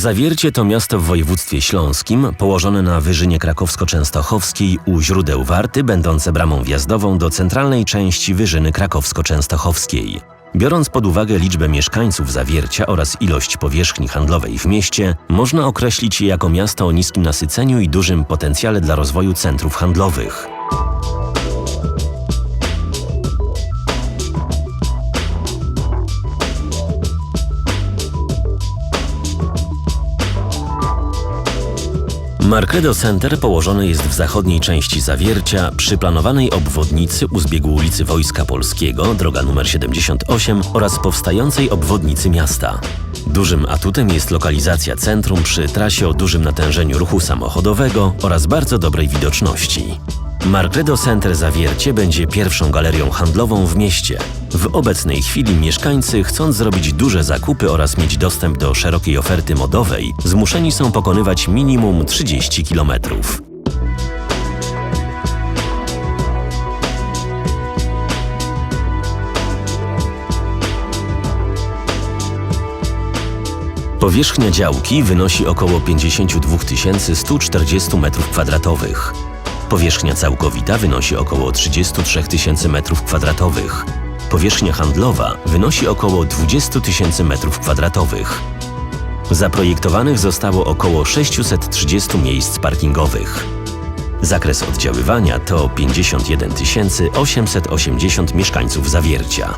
Zawiercie to miasto w województwie śląskim, położone na wyżynie krakowsko-częstochowskiej u źródeł Warty, będące bramą wjazdową do centralnej części wyżyny krakowsko-częstochowskiej. Biorąc pod uwagę liczbę mieszkańców Zawiercia oraz ilość powierzchni handlowej w mieście, można określić je jako miasto o niskim nasyceniu i dużym potencjale dla rozwoju centrów handlowych. Markedo Center położony jest w zachodniej części Zawiercia przy planowanej obwodnicy u zbiegu ulicy Wojska Polskiego, droga nr 78 oraz powstającej obwodnicy miasta. Dużym atutem jest lokalizacja centrum przy trasie o dużym natężeniu ruchu samochodowego oraz bardzo dobrej widoczności. Markedo Center Zawiercie będzie pierwszą galerią handlową w mieście. W obecnej chwili mieszkańcy, chcąc zrobić duże zakupy oraz mieć dostęp do szerokiej oferty modowej, zmuszeni są pokonywać minimum 30 kilometrów. Powierzchnia działki wynosi około 52 140 m2. Powierzchnia całkowita wynosi około 33 tysięcy m2. Powierzchnia handlowa wynosi około 20 tysięcy m2. Zaprojektowanych zostało około 630 miejsc parkingowych. Zakres oddziaływania to 51 880 mieszkańców Zawiercia.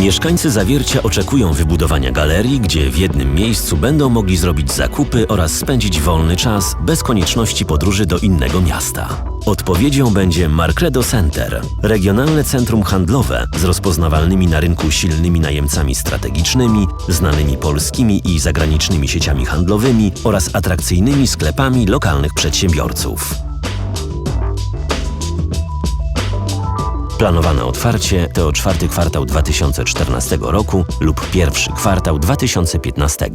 Mieszkańcy Zawiercia oczekują wybudowania galerii, gdzie w jednym miejscu będą mogli zrobić zakupy oraz spędzić wolny czas bez konieczności podróży do innego miasta. Odpowiedzią będzie Marcredo Center, regionalne centrum handlowe z rozpoznawalnymi na rynku silnymi najemcami strategicznymi, znanymi polskimi i zagranicznymi sieciami handlowymi oraz atrakcyjnymi sklepami lokalnych przedsiębiorców. Planowane otwarcie to czwarty kwartał 2014 roku lub pierwszy kwartał 2015.